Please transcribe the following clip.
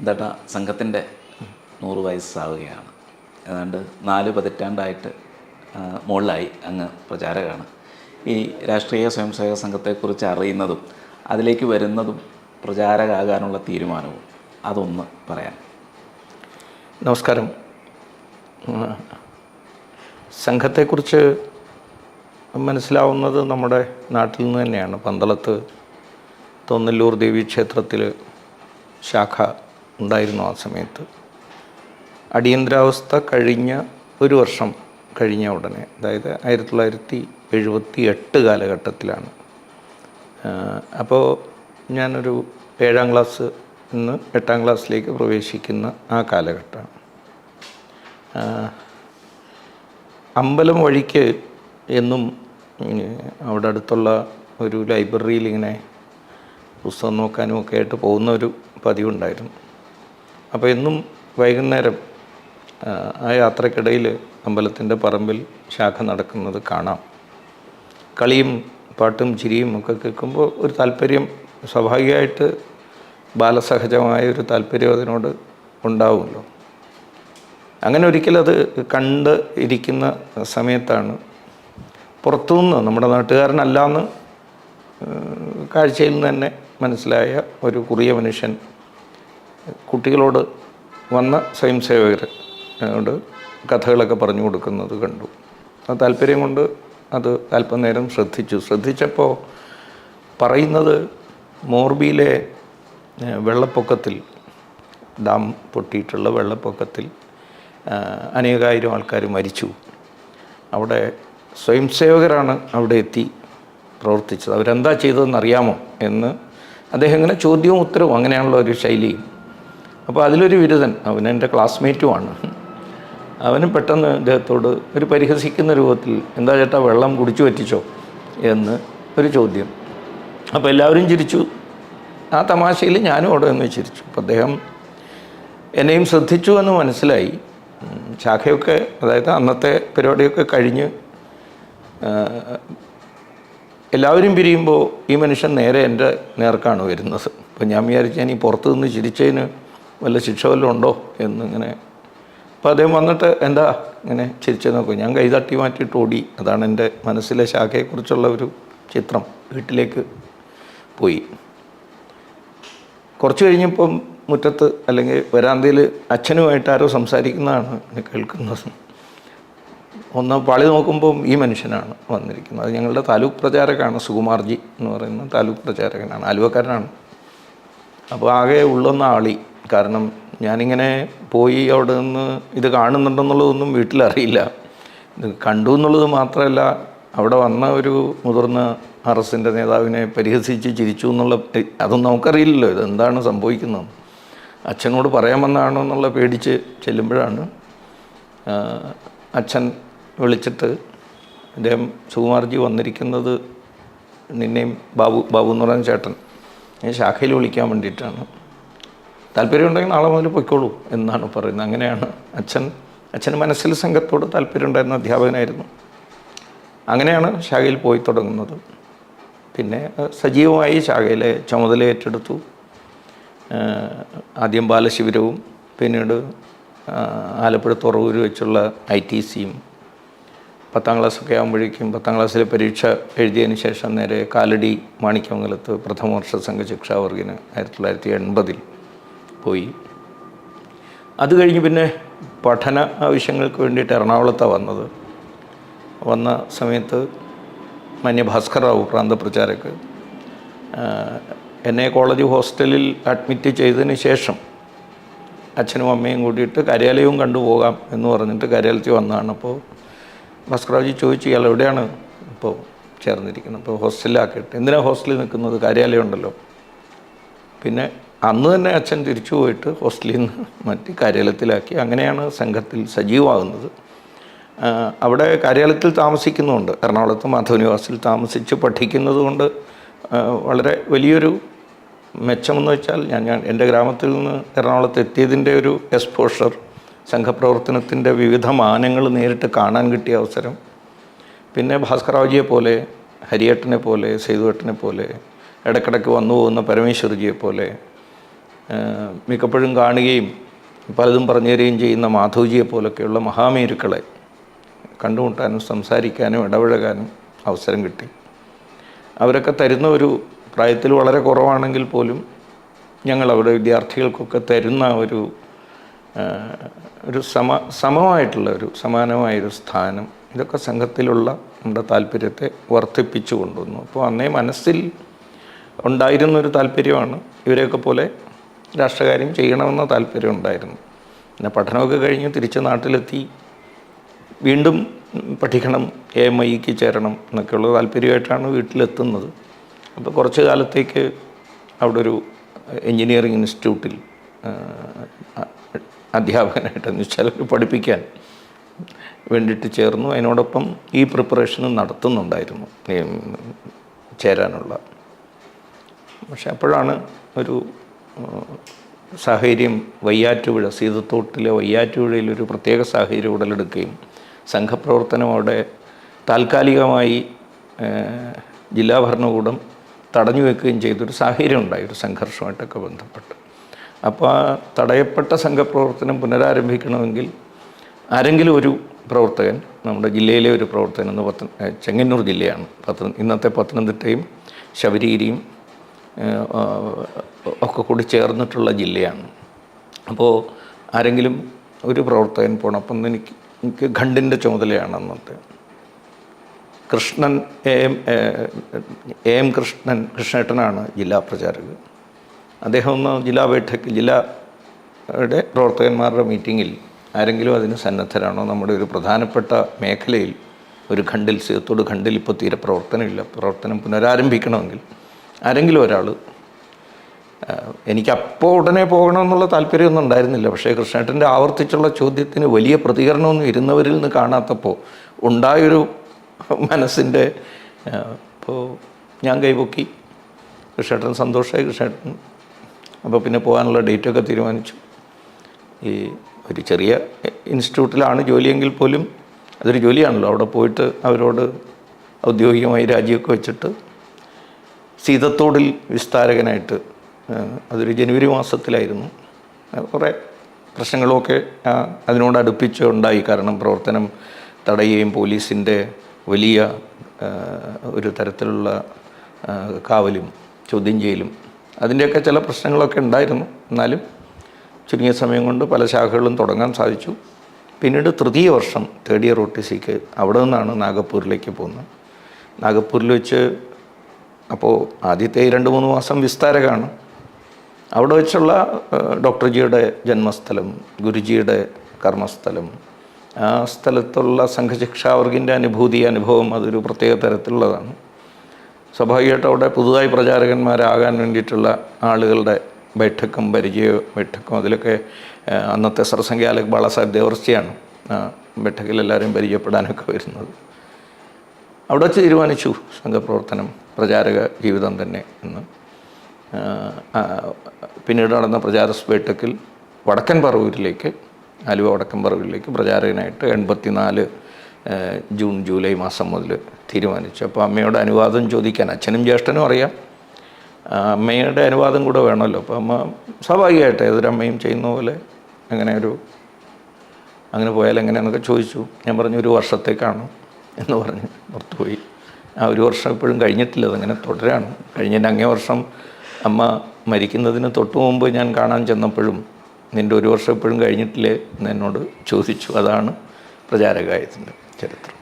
ഇതട്ട സംഘത്തിന്റെ നൂറ് വയസ്സാവുകയാണ്. ഏതാണ്ട് നാല് പതിറ്റാണ്ടായിട്ട് മുകളിലായി അങ്ങ് പ്രചാരകമാണ് ഈ രാഷ്ട്രീയ സ്വയംസേവക സംഘത്തെക്കുറിച്ച് അറിയുന്നതും അതിലേക്ക് വരുന്നതും പ്രചാരകാകാനുള്ള തീരുമാനവും അതൊന്ന് പറയാം നമസ്കാരം. സംഘത്തെക്കുറിച്ച് മനസ്സിലാവുന്നത് നമ്മുടെ നാട്ടിൽ നിന്ന് തന്നെയാണ്. പന്തളത്ത് തൊന്നല്ലൂർ ദേവീക്ഷേത്രത്തിൽ ശാഖ ഉണ്ടായിരുന്നു ആ സമയത്ത്. അടിയന്തരാവസ്ഥ കഴിഞ്ഞ ഒരു വർഷം കഴിഞ്ഞ ഉടനെ അതായത് ആയിരത്തി തൊള്ളായിരത്തി എഴുപത്തി എട്ട് കാലഘട്ടത്തിലാണ് അപ്പോൾ ഞാനൊരു ഏഴാം ക്ലാസ് നിന്ന് എട്ടാം ക്ലാസ്സിലേക്ക് പ്രവേശിക്കുന്ന ആ കാലഘട്ടമാണ്. അമ്പലം വഴിക്ക് എന്നും അവിടെ അടുത്തുള്ള ഒരു ലൈബ്രറിയിൽ ഇങ്ങനെ പുസ്തകം നോക്കാനും ഒക്കെ ആയിട്ട് പോകുന്ന ഒരു പതിവുണ്ടായിരുന്നു. അപ്പോൾ എന്നും വൈകുന്നേരം ആ, യാത്രക്കിടയിൽ അമ്പലത്തിന്റെ പറമ്പിൽ ശാഖ നടക്കുന്നത് കാണാം. കളിയും പാട്ടും ചിരിയും ഒക്കെ കേൾക്കുമ്പോൾ ഒരു താല്പര്യം സ്വാഭാവികമായിട്ട് ബാലസഹജമായ ഒരു താല്പര്യം അതിനോട് ഉണ്ടാവുമല്ലോ. അങ്ങനെ ഒരിക്കലത് കണ്ട് ഇരിക്കുന്ന സമയത്താണ് പുറത്തുനിന്ന് നമ്മുടെ നാട്ടുകാരനല്ലാന്ന് കാഴ്ചയിൽ നിന്ന് തന്നെ മനസ്സിലായ ഒരു കുറിയ മനുഷ്യൻ കുട്ടികളോട് വന്ന സ്വയംസേവകരോട് കഥകളൊക്കെ പറഞ്ഞു കൊടുക്കുന്നത് കണ്ടു. ആ താല്പര്യം കൊണ്ട് അത് അല്പനേരം ശ്രദ്ധിച്ചു. ശ്രദ്ധിച്ചപ്പോൾ പറയുന്നത് മോർബിയിലെ വെള്ളപ്പൊക്കത്തിൽ ഡാം പൊട്ടിയിട്ടുള്ള വെള്ളപ്പൊക്കത്തിൽ അനേകായിരം ആൾക്കാർ മരിച്ചു. അവിടെ സ്വയംസേവകരാണ് അവിടെ എത്തി പ്രവർത്തിച്ചത്. അവരെന്താ ചെയ്തതെന്ന് അറിയാമോ എന്ന് അദ്ദേഹം ഇങ്ങനെ ചോദ്യവും ഉത്തരവും അങ്ങനെയാണല്ലോ ഒരു ശൈലി. അപ്പോൾ അതിലൊരു ബിരുദൻ അവൻ എന്റെ ക്ലാസ്മേറ്റുമാണ് അവന് പെട്ടെന്ന് ഇദ്ദേഹത്തോട് ഒരു പരിഹസിക്കുന്ന രൂപത്തിൽ എന്താ ചേട്ടാ വെള്ളം കുടിച്ചു പറ്റിച്ചോ? എന്ന് ഒരു ചോദ്യം. അപ്പോൾ എല്ലാവരും ചിരിച്ചു. ആ തമാശയിൽ ഞാനും അവിടെ നിന്ന് ചിരിച്ചു. അപ്പോൾ അദ്ദേഹം എന്നെയും ശ്രദ്ധിച്ചു എന്ന് മനസ്സിലായി. ശാഖയൊക്കെ അതായത് അന്നത്തെ പരിപാടിയൊക്കെ കഴിഞ്ഞ് എല്ലാവരും പിരിയുമ്പോൾ ഈ മനുഷ്യൻ നേരെ എന്റെ നേർക്കാണ് വരുന്നത്. അപ്പോൾ ഞാൻ വിചാരിച്ചു ഞാൻ ഈ പുറത്തുനിന്ന് ചിരിച്ചതിന് വല്ല ശിക്ഷ വല്ലതും ഉണ്ടോ എന്നിങ്ങനെ അപ്പോൾ അദ്ദേഹം വന്നിട്ട് എന്താ ഇങ്ങനെ ചിരിച്ചു നോക്കും. ഞാൻ കൈ തട്ടി മാറ്റിയിട്ട് ഓടി. അതാണ് എന്റെ മനസ്സിലെ ശാഖയെക്കുറിച്ചുള്ള ഒരു ചിത്രം. വീട്ടിലേക്ക് പോയി. കുറച്ച് കഴിഞ്ഞപ്പം മുറ്റത്ത് അല്ലെങ്കിൽ വരാന്തയിൽ അച്ഛനുമായിട്ട് ആരോ സംസാരിക്കുന്നതാണ് കേൾക്കുന്നത്. ഒന്ന് പാളി നോക്കുമ്പം ഈ മനുഷ്യനാണ് വന്നിരിക്കുന്നത്. അത് ഞങ്ങളുടെ താലൂക്ക് പ്രചാരകനാണ് സുകുമാർജി എന്ന് പറയുന്ന താലൂക്ക് പ്രചാരകനാണ് ആലുവക്കാരനാണ്. അപ്പോൾ ആകെ ഉള്ളൊന്ന ആളി. കാരണം ഞാനിങ്ങനെ പോയി അവിടെ നിന്ന് ഇത് കാണുന്നുണ്ടെന്നുള്ളതൊന്നും വീട്ടിലറിയില്ല. ഇത് കണ്ടു എന്നുള്ളത് മാത്രമല്ല അവിടെ വന്ന ഒരു മുതിർന്ന ആർ എസിന്റെ നേതാവിനെ പരിഹസിച്ച് ചിരിച്ചു എന്നുള്ള അതൊന്നും നമുക്കറിയില്ലല്ലോ. ഇതെന്താണ് സംഭവിക്കുന്നത്? അച്ഛനോട് പറയാൻ പറയാമെന്നാണോ എന്നുള്ള പേടിച്ച് ചെല്ലുമ്പോഴാണ് അച്ഛൻ വിളിച്ചിട്ട് അദ്ദേഹം സുകുമാർജി വന്നിരിക്കുന്നത് നിന്നെയും ബാബു ബാബു എന്ന് പറയുന്ന ചേട്ടൻ ഞാൻ ശാഖയിൽ വിളിക്കാൻ വേണ്ടിയിട്ടാണ്. താല്പര്യമുണ്ടെങ്കിൽ നാളെ മുതൽ പൊയ്ക്കോളൂ എന്നാണ് പറയുന്നത്. അങ്ങനെയാണ് അച്ഛൻ അച്ഛന് മനസ്സിൽ സംഘത്തോട് താല്പര്യമുണ്ടായിരുന്ന അധ്യാപകനായിരുന്നു. അങ്ങനെയാണ് ശാഖയിൽ പോയി തുടങ്ങുന്നത്. പിന്നെ സജീവമായി ശാഖയിലെ ചുമതല ഏറ്റെടുത്തു. ആദ്യം ബാലശിബിരവും പിന്നീട് ആലപ്പുഴ തുറവൂര് വെച്ചുള്ള ഐ ടി സിയും പത്താം ക്ലാസ്സൊക്കെ ആകുമ്പോഴേക്കും പത്താം ക്ലാസ്സിലെ പരീക്ഷ എഴുതിയതിന് ശേഷം നേരെ കാലടി മാണിക്യമംഗലത്ത് പ്രഥമ വർഷ സംഘശിക്ഷാവർഗിന് ആയിരത്തി തൊള്ളായിരത്തി എൺപതിൽ പോയി. അത് കഴിഞ്ഞ് പിന്നെ പഠന ആവശ്യങ്ങൾക്ക് വേണ്ടിയിട്ട് എറണാകുളത്താണ് വന്നത്. വന്ന സമയത്ത് മാന്യ ഭാസ്കർ റാവു പ്രാന്തപ്രചാരക്ക് എന്നെ കോളേജ് ഹോസ്റ്റലിൽ അഡ്മിറ്റ് ചെയ്തതിന് ശേഷം അച്ഛനും അമ്മയും കൂടിയിട്ട് കാര്യാലയവും കണ്ടുപോകാം എന്ന് പറഞ്ഞിട്ട് കാര്യാലയത്തിൽ വന്നതാണ്. അപ്പോൾ ഭാസ്കറാജി ചോദിച്ചു ഇയാൾ എവിടെയാണ് ഇപ്പോൾ ചേർന്നിരിക്കുന്നത്? അപ്പോൾ ഹോസ്റ്റലിലാക്കിയിട്ട്? എന്തിനാണ് ഹോസ്റ്റലിൽ നിൽക്കുന്നത്? കാര്യാലയം ഉണ്ടല്ലോ. പിന്നെ അന്ന് തന്നെ അച്ഛൻ തിരിച്ചു പോയിട്ട് ഹോസ്റ്റലിൽ നിന്ന് മറ്റ് കാര്യാലയത്തിലാക്കി. അങ്ങനെയാണ് സംഘത്തിൽ സജീവമാകുന്നത്. അവിടെ കാര്യാലയത്തിൽ താമസിക്കുന്നുണ്ട്. എറണാകുളത്ത് മാധവനിവാസിൽ താമസിച്ച് പഠിക്കുന്നത് കൊണ്ട് വളരെ വലിയൊരു മെച്ചമെന്ന് വെച്ചാൽ ഞാൻ ഞാൻ എന്റെ ഗ്രാമത്തിൽ നിന്ന് എറണാകുളത്ത് എത്തിയതിന്റെ ഒരു എക്സ്പോഷർ സംഘപ്രവർത്തനത്തിന്റെ വിവിധ മാനങ്ങൾ നേരിട്ട് കാണാൻ കിട്ടിയ അവസരം. പിന്നെ ഭാസ്കറാജിയെ പോലെ ഹരിയേട്ടനെ പോലെ സേതുവേട്ടനെ പോലെ ഇടയ്ക്കിടയ്ക്ക് വന്നു പോകുന്ന പരമേശ്വർജിയെ പോലെ മിക്കപ്പോഴും കാണുകയും പലതും പറഞ്ഞു തരികയും ചെയ്യുന്ന മാധവ്ജിയെ പോലൊക്കെയുള്ള മഹാമേരുക്കളെ കണ്ടുമുട്ടാനും സംസാരിക്കാനും ഇടപഴകാനും അവസരം കിട്ടി. അവരൊക്കെ തരുന്ന ഒരു പ്രായത്തിൽ വളരെ കുറവാണെങ്കിൽ പോലും ഞങ്ങൾ അവരുടെ വിദ്യാർത്ഥികൾക്കൊക്കെ തരുന്ന ഒരു ഒരു സമ സമമായിട്ടുള്ള ഒരു സമാനമായൊരു സ്ഥാനം ഇതൊക്കെ സംഘത്തിലുള്ള നമ്മുടെ താല്പര്യത്തെ വർദ്ധിപ്പിച്ചു കൊണ്ടുവന്നു. അപ്പോൾ അന്നേ മനസ്സിൽ ഉണ്ടായിരുന്നൊരു താല്പര്യമാണ് ഇവരെയൊക്കെ പോലെ രാഷ്ട്രകാര്യം ചെയ്യണമെന്ന താല്പര്യം ഉണ്ടായിരുന്നു. പിന്നെ പഠനമൊക്കെ കഴിഞ്ഞ് തിരിച്ച് നാട്ടിലെത്തി. വീണ്ടും പഠിക്കണം എ എം ഐക്ക് ചേരണം എന്നൊക്കെയുള്ള താല്പര്യമായിട്ടാണ് വീട്ടിലെത്തുന്നത്. അപ്പോൾ കുറച്ച് കാലത്തേക്ക് അവിടെ ഒരു എൻജിനീയറിംഗ് ഇൻസ്റ്റിറ്റ്യൂട്ടിൽ അധ്യാപകനായിട്ട് എന്ന് വെച്ചാൽ പഠിപ്പിക്കാൻ വേണ്ടിയിട്ട് ചേർന്നു. അതിനോടൊപ്പം ഈ പ്രിപ്പറേഷനും നടത്തുന്നുണ്ടായിരുന്നു ചേരാനുള്ള. പക്ഷെ അപ്പോഴാണ് ഒരു സാഹചര്യം വയ്യാറ്റുപുഴ സീതത്തോട്ടിലെ വയ്യാറ്റുപുഴയിൽ ഒരു പ്രത്യേക സാഹചര്യം ഉടലെടുക്കുകയും സംഘപ്രവർത്തനം അവിടെ താൽക്കാലികമായി ജില്ലാ ഭരണകൂടം തടഞ്ഞു വെക്കുകയും ചെയ്തൊരു സാഹചര്യം ഉണ്ടായി ഒരു സംഘർഷമായിട്ടൊക്കെ ബന്ധപ്പെട്ട്. അപ്പോൾ ആ തടയപ്പെട്ട സംഘപ്രവർത്തനം പുനരാരംഭിക്കണമെങ്കിൽ ആരെങ്കിലും ഒരു പ്രവർത്തകൻ നമ്മുടെ ജില്ലയിലെ ഒരു പ്രവർത്തകൻ എന്ന് പത്ത ചെങ്ങന്നൂർ ജില്ലയാണ് പത്ത ഇന്നത്തെ പത്തനംതിട്ടയും ശബരിഗിരിയും ഒക്കെ കൂടി ചേർന്നിട്ടുള്ള ജില്ലയാണ്. അപ്പോൾ ആരെങ്കിലും ഒരു പ്രവർത്തകൻ പോകണം അപ്പം എനിക്ക് എനിക്ക് ഖണ്ഡിന്റെ ചുമതലയാണ് അന്നത്തെ. Krishnan A M A M Krishnan കൃഷ്ണേട്ടനാണ് ജില്ലാ പ്രചാരകൻ. അദ്ദേഹം ഒന്ന് ജില്ലാ ബൈഠക്ക് ജില്ലയുടെ പ്രവർത്തകന്മാരുടെ മീറ്റിങ്ങിൽ ആരെങ്കിലും അതിന് സന്നദ്ധരാണോ? നമ്മുടെ ഒരു പ്രധാനപ്പെട്ട മേഖലയിൽ ഒരു ഖണ്ഡിൽ സീത്തോട് ഖണ്ഡിൽ ഇപ്പോൾ തീരെ പ്രവർത്തനമില്ല. പ്രവർത്തനം പുനരാരംഭിക്കണമെങ്കിൽ ആരെങ്കിലും ഒരാൾ എനിക്കപ്പോൾ ഉടനെ പോകണമെന്നുള്ള താല്പര്യമൊന്നും ഉണ്ടായിരുന്നില്ല. പക്ഷേ കൃഷ്ണേട്ടന്റെ ആവർത്തിച്ചുള്ള ചോദ്യത്തിന് വലിയ പ്രതികരണമൊന്നും ഇരുന്നവരിൽ നിന്ന് കാണാത്തപ്പോൾ ഉണ്ടായൊരു മനസ്സിന്റെ അപ്പോൾ ഞാൻ കൈപൊക്കി. കൃഷ്ണേട്ടൻ സന്തോഷമായി. കൃഷ്ണേട്ടൻ അപ്പോൾ പിന്നെ പോകാനുള്ള ഡേറ്റൊക്കെ തീരുമാനിച്ചു. ഈ ഒരു ചെറിയ ഇൻസ്റ്റിറ്റ്യൂട്ടിലാണ് ജോലിയെങ്കിൽ പോലും അതൊരു ജോലിയാണല്ലോ. അവിടെ പോയിട്ട് അവരോട് ഔദ്യോഗികമായി രാജിയൊക്കെ വെച്ചിട്ട് സീതത്തോടിൽ വിസ്താരകനായിട്ട് അതൊരു ജനുവരി മാസത്തിലായിരുന്നു. കുറേ പ്രശ്നങ്ങളുമൊക്കെ അതിനോട് അടുപ്പിച്ച് ഉണ്ടായി. കാരണം പ്രവർത്തനം തടയുകയും പോലീസിന്റെ വലിയ ഒരു തരത്തിലുള്ള കാവലും ചോദ്യം ചെയ്യലും അതിന്റെയൊക്കെ ചില പ്രശ്നങ്ങളൊക്കെ ഉണ്ടായിരുന്നു. എന്നാലും ചുരുങ്ങിയ സമയം കൊണ്ട് പല ശാഖകളും തുടങ്ങാൻ സാധിച്ചു. പിന്നീട് തൃതീയ വർഷം തേർഡ് ഇയർ ഒ ടി സിക്ക് അവിടെ നിന്നാണ് നാഗപ്പൂരിലേക്ക് പോകുന്നത്. നാഗപ്പൂരിൽ വെച്ച് അപ്പോൾ ആദ്യത്തെ രണ്ട് മൂന്ന് മാസം വിസ്താര കാണും അവിടെ വെച്ചുള്ള ഡോക്ടർജിയുടെ ഡോക്ടർ ജിയുടെ ജന്മസ്ഥലം ഗുരുജിയുടെ കർമ്മസ്ഥലം ആ സ്ഥലത്തുള്ള സംഘശിക്ഷാവർഗിന്റെ അനുഭൂതി അനുഭവം അതൊരു പ്രത്യേക തരത്തിലുള്ളതാണ്. സ്വാഭാവികമായിട്ടും അവിടെ പുതുതായി പ്രചാരകന്മാരാകാൻ വേണ്ടിയിട്ടുള്ള ആളുകളുടെ ബൈഠക്കും പരിചയ ബൈഠക്കും അതിലൊക്കെ അന്നത്തെ സർസംഖ്യാലക് ബാളാസാഹിബ് ദേവർച്ചയാണ് ബൈഠക്കിൽ എല്ലാവരെയും പരിചയപ്പെടാനൊക്കെ വരുന്നത്. അവിടെ വെച്ച് തീരുമാനിച്ചു സംഘപ്രവർത്തനം. പ്രചാരക ജീവിതം തന്നെ എന്ന്. പിന്നീട് നടന്ന പ്രചാര സ്പേട്ടക്കിൽ വടക്കൻ പറവൂരിലേക്ക് ആലുവ വടക്കൻ പറവൂരിലേക്ക് പ്രചാരകനായിട്ട് എൺപത്തിനാല് ജൂൺ ജൂലൈ മാസം മുതൽ തീരുമാനിച്ചു. അപ്പോൾ അമ്മയുടെ അനുവാദം ചോദിക്കാൻ അച്ഛനും ജ്യേഷ്ഠനും അറിയാം. അമ്മയുടെ അനുവാദം കൂടെ വേണമല്ലോ. അപ്പോൾ അമ്മ സ്വാഭാവികമായിട്ട് ഏതൊരമ്മയും ചെയ്യുന്ന പോലെ അങ്ങനെ ഒരു അങ്ങനെ പോയാൽ എങ്ങനെയാണെന്നൊക്കെ ചോദിച്ചു. ഞാൻ പറഞ്ഞു ഒരു വർഷത്തേക്കാണ് എന്ന് പറഞ്ഞ് പുറത്തുപോയി. ആ ഒരു വർഷം ഇപ്പോഴും കഴിഞ്ഞിട്ടില്ല അതങ്ങനെ തുടരാണ്. കഴിഞ്ഞതിന്റെ അങ്ങേ വർഷം അമ്മ മരിക്കുന്നതിന് തൊട്ട് മുമ്പ് ഞാൻ കാണാൻ ചെന്നപ്പോഴും നിന്റെ ഒരു വർഷം ഇപ്പോഴും കഴിഞ്ഞിട്ടില്ലേ എന്ന് എന്നോട് ചോദിച്ചു. അതാണ് പ്രചാരകായത്തിന്റെ ചരിത്രം.